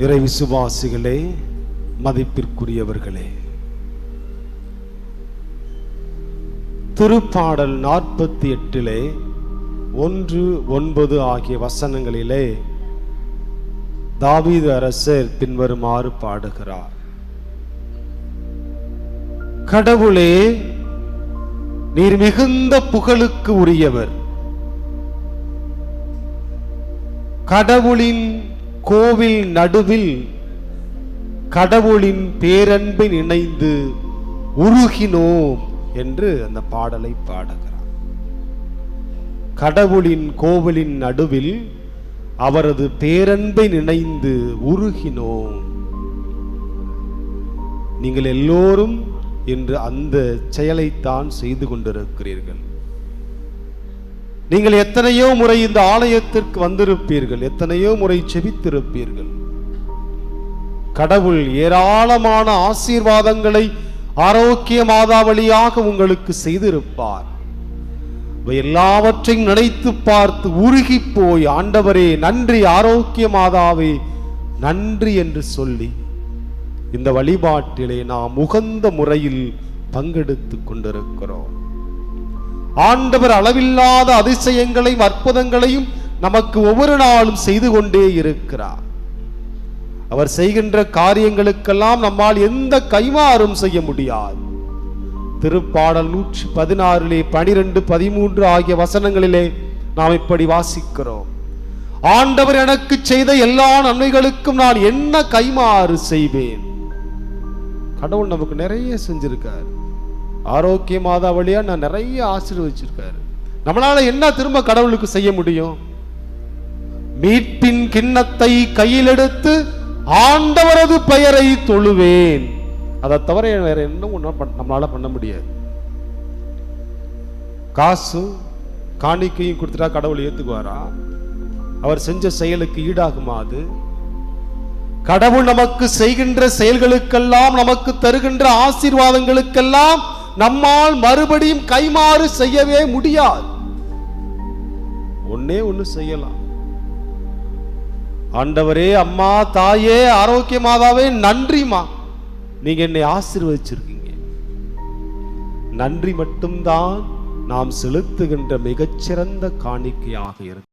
இறை விசுவாசிகளே மதிப்பிற்குரியவர்களே. திருப்பாடல் நாற்பத்தி எட்டிலே ஒன்று ஒன்பது ஆகிய வசனங்களிலே தாவீது அரசர் பின்வருமாறு பாடுகிறார். கடவுளே நீர் மிகுந்த புகழுக்கு உரியவர். கடவுளின் கோவில் நடுவில் கடவுளின் பேரன்பை நினைந்து உருகினோம் என்று அந்த பாடலை பாடுகிறார். கடவுளின் கோவிலின் நடுவில் அவரது பேரன்பை நினைந்து உருகினோம். நீங்கள் எல்லோரும் இன்று அந்த செயலைத்தான் செய்து கொண்டிருக்கிறீர்கள். நீங்கள் எத்தனையோ முறை இந்த ஆலயத்திற்கு வந்திருப்பீர்கள் எத்தனையோ முறை செபித்திருப்பீர்கள். கடவுள் ஏராளமான ஆசீர்வாதங்களை ஆரோக்கிய மாதாவளியாக உங்களுக்கு செய்திருப்பார். எல்லாவற்றையும் நினைத்து பார்த்து உருகி போய் ஆண்டவரே நன்றி ஆரோக்கிய மாதாவே நன்றி என்று சொல்லி இந்த வழிபாட்டிலே நாம் உகந்த முறையில் பங்கெடுத்து கொண்டிருக்கிறோம். ஆண்டவர் அளவில்லாத அதிசயங்களையும் அற்புதங்களையும் நமக்கு ஒவ்வொரு நாளும் செய்து கொண்டே இருக்கிறார். அவர் செய்கின்ற காரியங்களுக்கெல்லாம் நம்மால் எந்த கைமாறும் செய்ய முடியாது. திருப்பாடல் நூற்றி பதினாறிலே பனிரெண்டு பதிமூன்று ஆகிய வசனங்களிலே நாம் இப்படி வாசிக்கிறோம். ஆண்டவர் எனக்கு செய்த எல்லா நன்மைகளுக்கும் நான் என்ன கைமாறு செய்வேன்? கடவுள் நமக்கு நிறைய செஞ்சிருக்காரு. ஆரோக்கிய மாதா நான் நிறைய ஆசீர்வதிச்சிருக்காரு. நம்மளால என்ன திரும்ப கடவுளுக்கு செய்ய முடியும்? மீட்பின் கிண்ணத்தை கையில் எடுத்து ஆண்டவரது பெயரை தொழுவேன். அதை தவிர வேற என்ன ஒன்றும் நம்மளால பண்ண முடியாது. காசு காணிக்கையும் கொடுத்துட்டா கடவுள் ஏத்துக்குவாரா? அவர் செஞ்ச செயலுக்கு ஈடாகுமா அது? கடவுள் நமக்கு செய்கின்ற செயல்களுக்கெல்லாம் நமக்கு தருகின்ற ஆசீர்வாதங்களுக்கெல்லாம் நம்மால் மறுபடியும் கைமாறு செய்யவே முடியாது. ஒன்னே ஒண்ணு செய்யலாம். ஆண்டவரே அம்மா தாயே ஆரோக்கியமாதாவே நன்றிமா நீங்க என்னை ஆசிர்வதிச்சிருக்கீங்க. நன்றி மட்டும்தான் நாம் செலுத்துகின்ற மிகச்சிறந்த காணிக்கையாக இருக்கும்